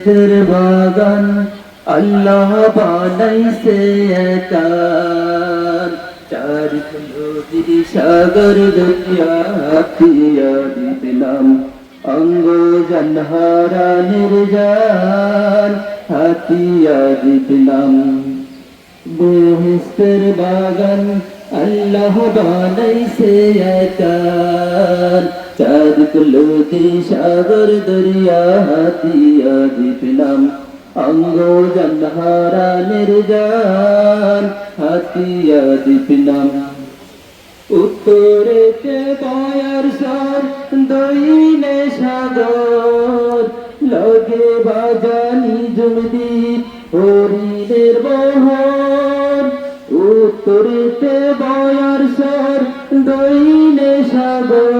বাগান আল্লাহ বানাইছে একান চার সাগর দরিয়া প্রিয়া দিলাম অঙ্গ জনহারা নির্জান হাতিয়া দিলাম বেহেস্তের বাগান আল্লাহ বানাইছে একার চাঁদ কুলতি সাগর দরিয়া হাতিয়া দিপলাম অঙ্গ জনহারা নির্জান হাতিয়া দিপলাম উত্তরেতে দয়ার সার দইনে সাগর। লগে বাজানি জুমদি, হরিণের বহর। উত্তরেতে বয়ার সার দইনে সাগর।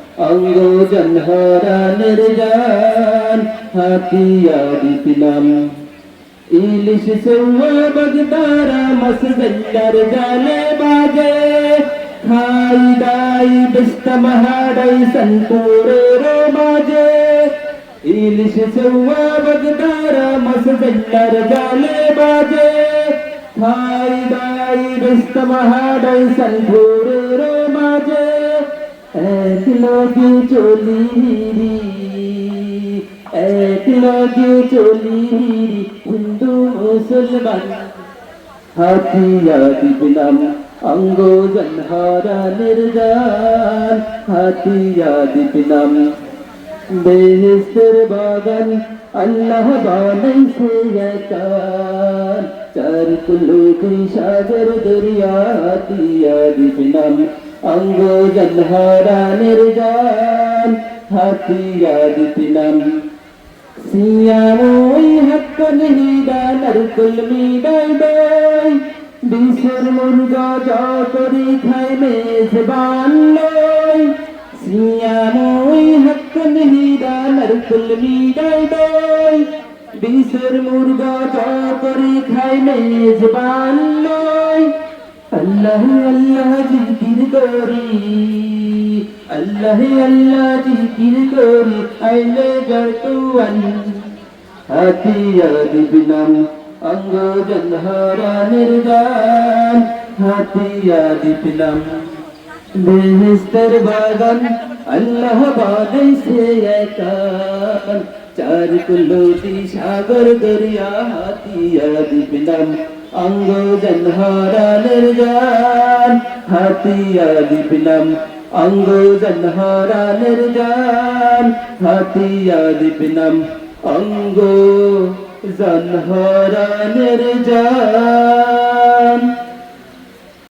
অঙ্গ জনহারা নির্জান হাতিয়া দিলাম ইলিশ সৌয়া বগদারা মসগল্লার জালে বাজে। খাই দাই বিস্ত মহাড়াই সন্তুরে রে বাজে ইলিশ সৌয়া বগদারা মসগল্লার জালে বাজে। খাই দাই বিস্ত মহাড়াই সন্তুরে রে বাজে এক লগে চলি এক লগে চলি হিন্দু মুসলমান। হাতিয়া দিলাম অঙ্গ জনহারা নির্জান। হাতিয়া দিলাম বেহেস্তের বাগান, আল্লাহ বানাইছে একান। চার কুলুকি সাগর দরিয়া হাতিয়া দিলাম অঙ্গ জনহারা নির্জান হাতিয়া দিলাম। সিয়ামই হাক্কন হিদানার কুলমি ডাই ডাই বিশের মুর্গা যা করি খায় মেজবান লই সিয়ামই হাক্কন হিদানার কুলমি ডাই ডাই বিশের মুর্গা যা করি খায় মেজবান লই আল্লাহ আল্লাহ করি আল্লাহ আল্লাহ জিকির করি আইলে জতুয়ান হাতিয়া দিবনাম অঙ্গ জনহারা নির্গান হাতিয়া দিবনাম বেহেস্তের বাগান আল্লাহ বানাইছে একান চার কুলতি সাগর দরিয়া হাতিয়া দিবনাম অঙ্গ জনহারা নির্গান হাতিয়া দিবনাম অঙ্গ জনহারা নির্গান হাতিয়া দিবনাম অঙ্গ জনহারা নির্জান